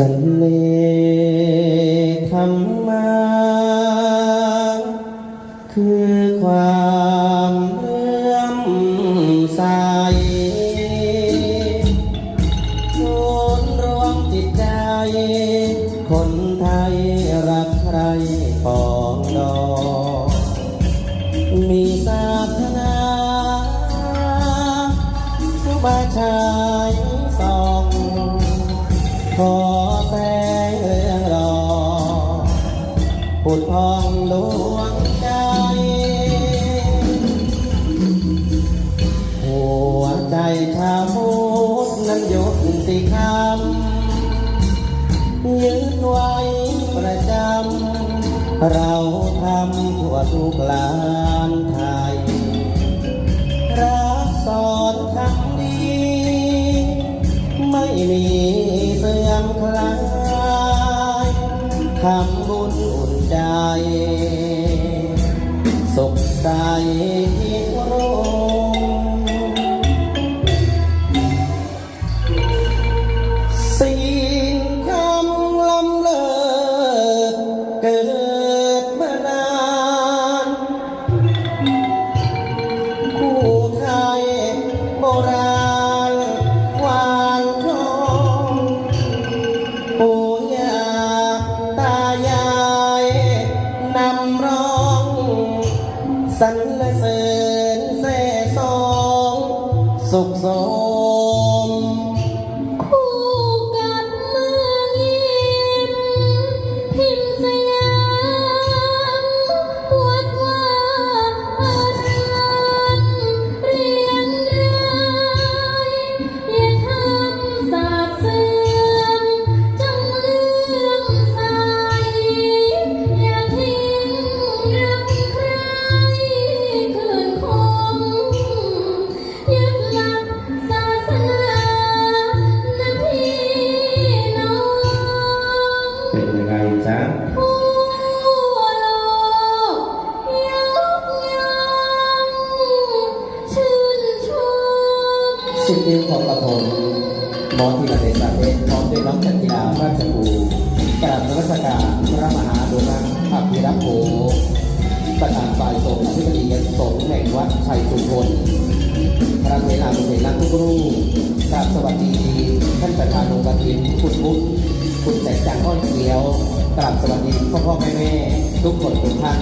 สันเลธรรมาคือความเลื่อมใสศูนย์รวมจิตใจ คนไทยรักใครปองดองมีศาสนามาชายสองขอ ใจชาพุทธนั้นยุติคำยึดไว้ประจำ เราทำทั่วทุกลานไทย รักสอนคำดี ไม่มีเสื่อมคลายทำบุญอุ่นใจ สุขใจ สุขส สิบนิ้วของกระผมหมอธีรเดชเอกพร้อมด้วยน้องจันจิราราชภูกราบนมัสการพระมหาบุรุษอภิรักษ์โภประธานฝ่ายสงฆ์อธิบดีสงฆ์แห่งวัดชัยสุพลพระเทรานุเทนักทุกรูปกราบสวัสดี ท่านประธานองค์กฐินคุณพุทธคุณแสงจันทร์อ้อนเขียวกราบสวัสดีพ่อพ่อแม่แม่ทุกคนทุกท่าน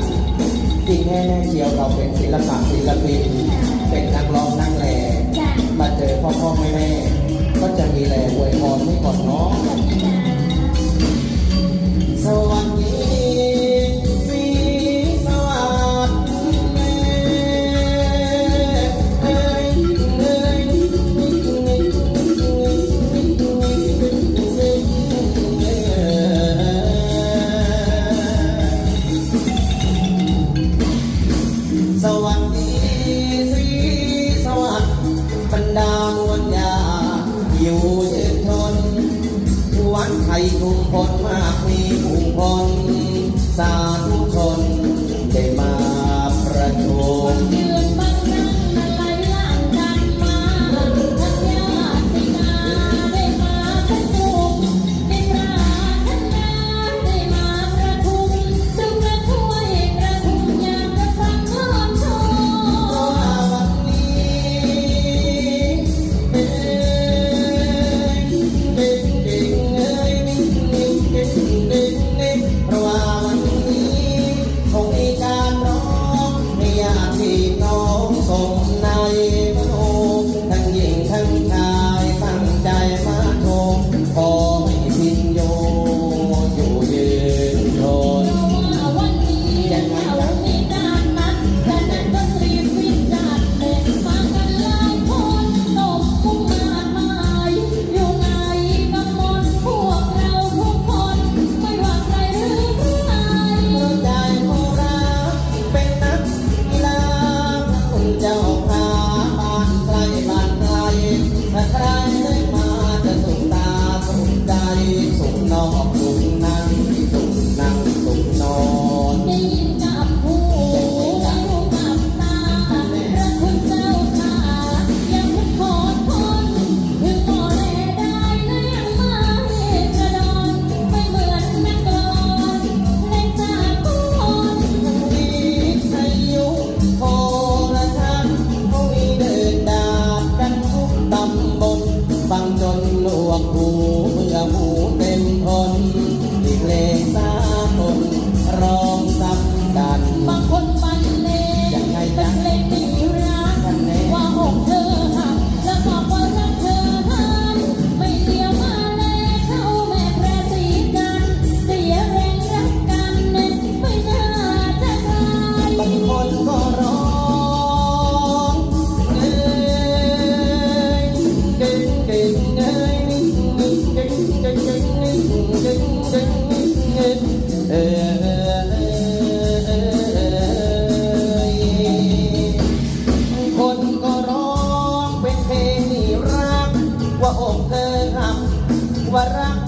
จริงแน่เชียวเราเป็นศิลปะศิลปินเป็นนักร้องนักแลจ้ะ มาเจอพ่อพ่อแม่แม่ก็จะมีแรงอวยพรให้ก่อนเนาะ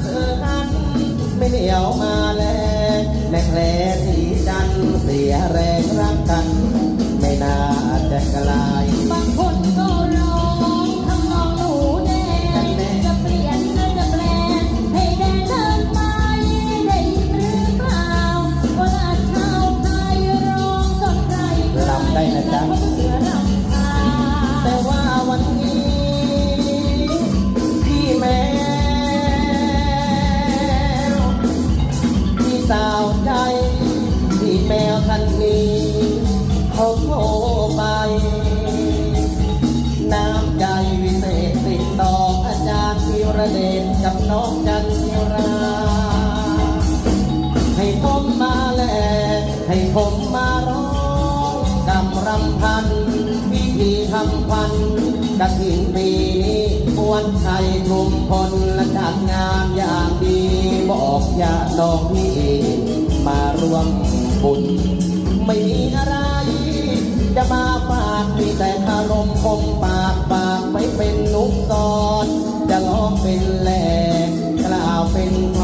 เธอกันไม่เหนียวมาแลแหลแหลที่ดันเสียแรงรักกัน ไม่น่าจะกลาย เดกับน้องจันทรา ให้ผมมาแลให้ผมมาร้องดำรำพันพิธีทำพันกระถิ่นปีนี้วัใไทยทุมพลและจัดงานอย่างดีบอกอย่าดองนี่มารวมบุญไม่มีอะไร จะมาฝากมีแต่อารมณ์คมปากปากไม่เป็นนุกตอ มเป็นแหล่กล่าวเป็นพ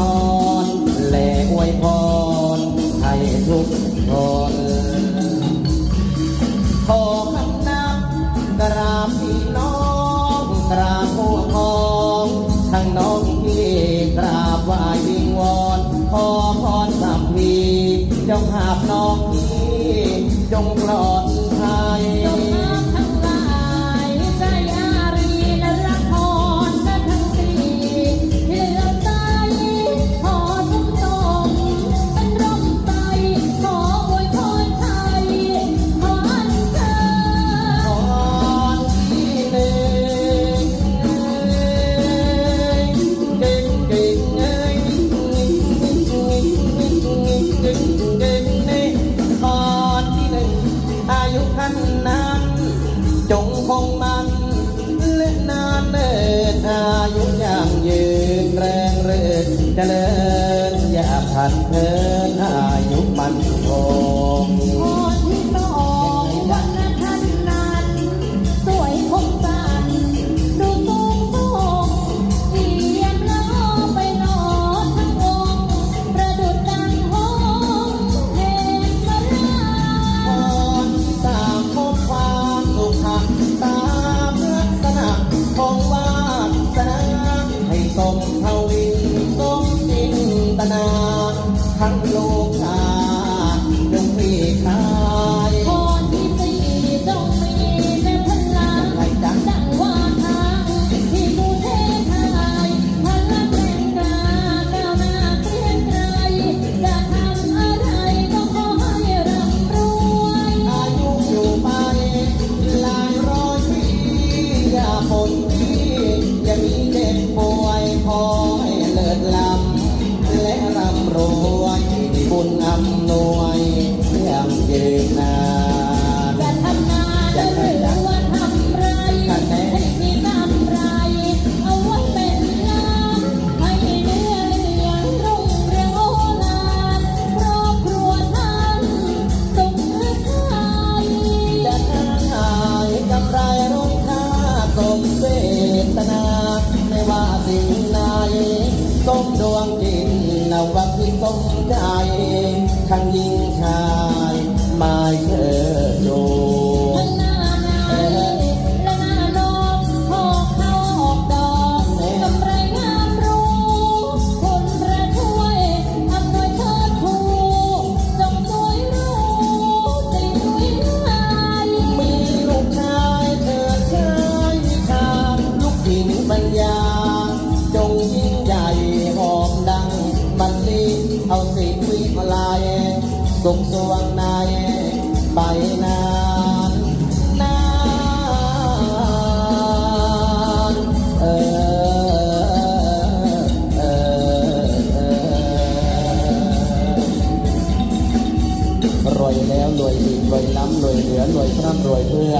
รแหล่อวยพรให้ทุกคนขอคำนับกราบพี่น้องกราบพวกพ้องทั้งน้องพี่กราบไหนยิงวอนขอพรสัมพีจงหาบน้องพี่จงปลอด Hare สิ่งไหนก้มดวงดินนวัดที่ก้มใจขันยิงชายไม่เธอโจ วงในไปนานนานเออเออเออรวยแล้วรวยอีกรวยล้ำรวยเหลือรวยพร่ำรวยเพื่อ